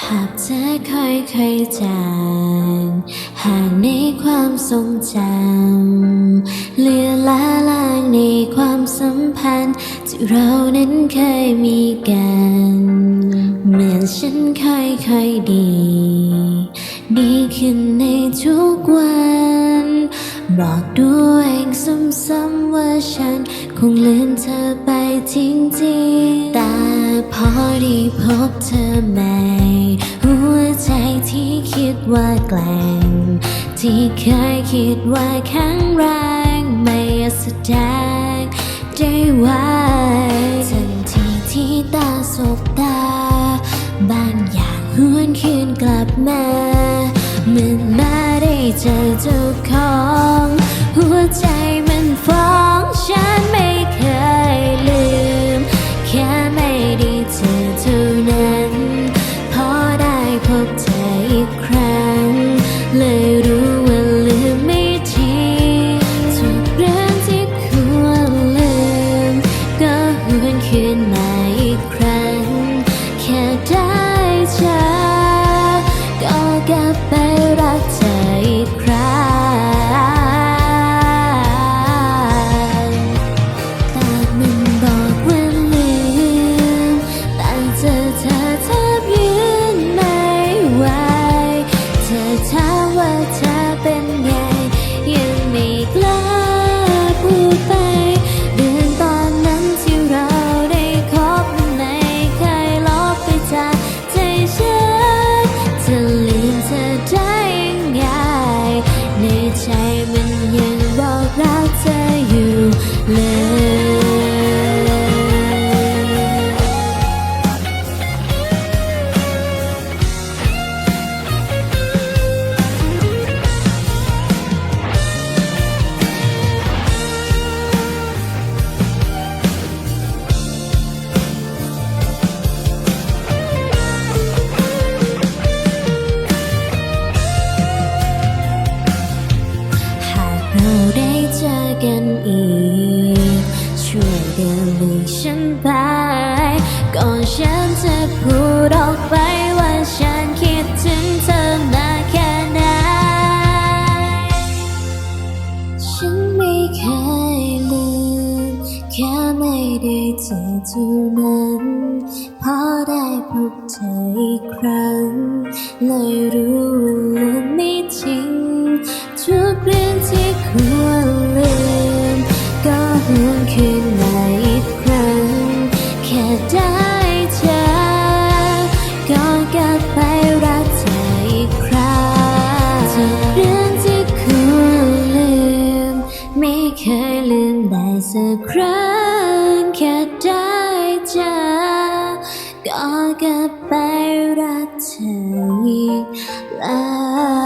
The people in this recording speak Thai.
ภาพเธอค่อยๆจางห่างในความทรงจำเหลือละลางในความสัมพันธ์ ที่เรานั้นเคยมีกันเหมือนฉันค่อยๆดี ดีขึ้นในทุกวัน บอกตัวเองซ้ำๆว่าฉัน คงลืมเธอไปจริงๆ แต่พอได้พบเธอใหม่ หัวใจที่คิดว่าแกล้งที่เคยคิดว่าแข็งแรง ไม่แสดงได้ไหวทันทีที่ตาสบตา บางอย่างหวนคืนกลับมาเหมือนมาได้เจอเจ้าของ ว่าเธอเป็นไง ยังไม่กล้า ฉันจะพูดออกไปว่าฉันคิดถึงเธอมากแค่ไหน ฉันไม่เคยลืมแค่ไม่ได้เจอเท่านั้น พอได้พบเธออีกครั้ง เลยรู้ว่าลืมไม่จริงทุกเรื่อง่เคยลืมได้สักครั้งแค่ได้เจอก็กลับไปรักเธออีกแล้ว